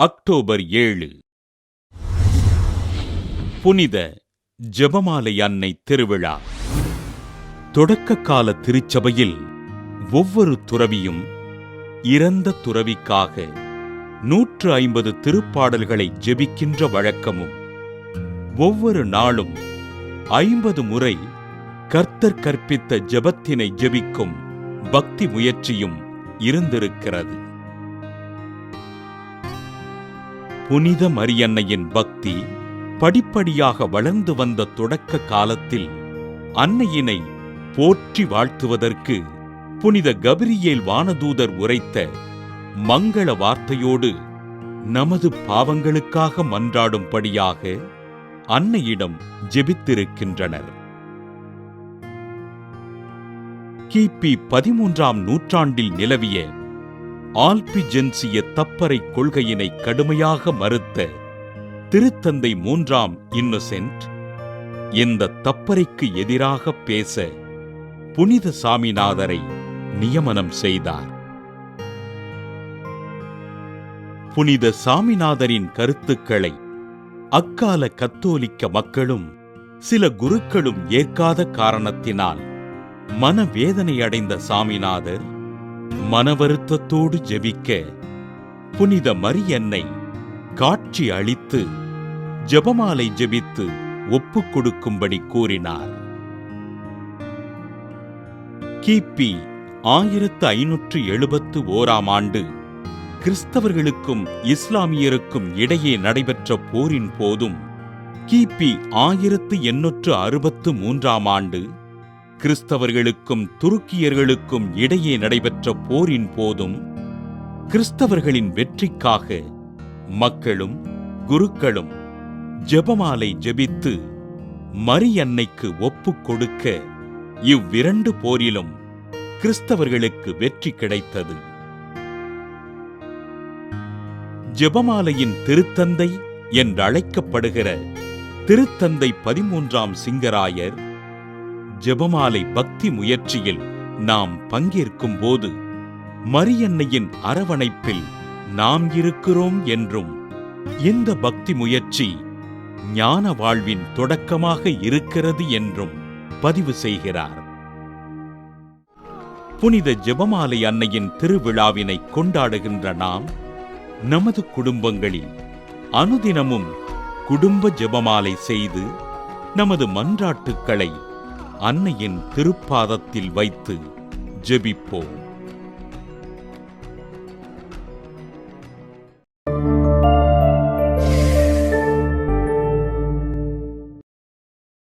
October ஏழு. புனித ஜெபமாலை அன்னை திருவிழா. தொடக்க கால திருச்சபையில் ஒவ்வொரு துறவியும் இறந்த துறவிக்காக நூற்று ஐம்பது திருப்பாடல்களை ஜெபிக்கின்ற வழக்கமும் ஒவ்வொரு நாளும் ஐம்பது முறை கர்த்தர் கற்பித்த ஜெபத்தினை ஜெபிக்கும் பக்தி முயற்சியும் இருந்திருக்கிறது. புனித மரியன்னையின் பக்தி படிப்படியாக வளர்ந்து வந்த தொடக்க காலத்தில் அன்னையினை போற்றி வாழ்த்துவதற்கு புனித கபிரியேல் வானதூதர் உரைத்த மங்கள வார்த்தையோடு நமது பாவங்களுக்காக மன்றாடும்படியாக அன்னையிடம் ஜெபித்திருக்கின்றனர். கிபி பதிமூன்றாம் நூற்றாண்டில் நிலவிய ஆல்பிஜென்சிய தப்பறை கொள்கையினை கடுமையாக மறுத்த திருத்தந்தை மூன்றாம் இன்னசென்ட் இந்த தப்பறைக்கு எதிராக பேச புனித சாமிநாதரை நியமனம் செய்தார். புனித சாமிநாதரின் கருத்துக்களை அக்கால கத்தோலிக்க மக்களும் சில குருக்களும் ஏற்காத காரணத்தினால் மனவேதனையடைந்த அடைந்த மன வருத்தத்தோடு ஜெபிக்க புனித மரியன்னை காட்சி அளித்து ஜெபமாலை ஜெபித்து ஒப்புக் கொடுக்கும்படி கூறினார். கிபி ஆயிரத்து ஐநூற்று எழுபத்து ஓராம் ஆண்டு கிறிஸ்தவர்களுக்கும் இஸ்லாமியருக்கும் இடையே நடைபெற்ற போரின் போதும் கிபி ஆயிரத்து எண்ணூற்று அறுபத்து மூன்றாம் ஆண்டு கிறிஸ்தவர்களுக்கும் துருக்கியர்களுக்கும் இடையே நடைபெற்ற போரின் போதும் கிறிஸ்தவர்களின் வெற்றிக்காக மக்களும் குருக்களும் ஜெபமாலை ஜெபித்து மரியன்னைக்கு ஒப்புக் கொடுக்க இவ்விரண்டு போரிலும் கிறிஸ்தவர்களுக்கு வெற்றி கிடைத்தது. ஜெபமாலையின் திருத்தந்தை என்றழைக்கப்படுகிற திருத்தந்தை பதிமூன்றாம் சிங்கராயர் ஜெபமாலை பக்தி முயற்சியில் நாம் பங்கேற்கும் போது மரியன்னையின் அரவணைப்பில் நாம் இருக்கிறோம் என்றும் இந்த பக்தி முயற்சி ஞான வாழ்வின் தொடக்கமாக இருக்கிறது என்றும் பதிவு செய்கிறார். புனித ஜெபமாலை அன்னையின் திருவிழாவினை கொண்டாடுகின்ற நாம் நமது குடும்பங்களில் அனுதினமும் குடும்ப ஜெபமாலை செய்து நமது மன்றாட்டுக்களை அன்னையின் திருப்பாதத்தில் வைத்து ஜெபிப்போம்.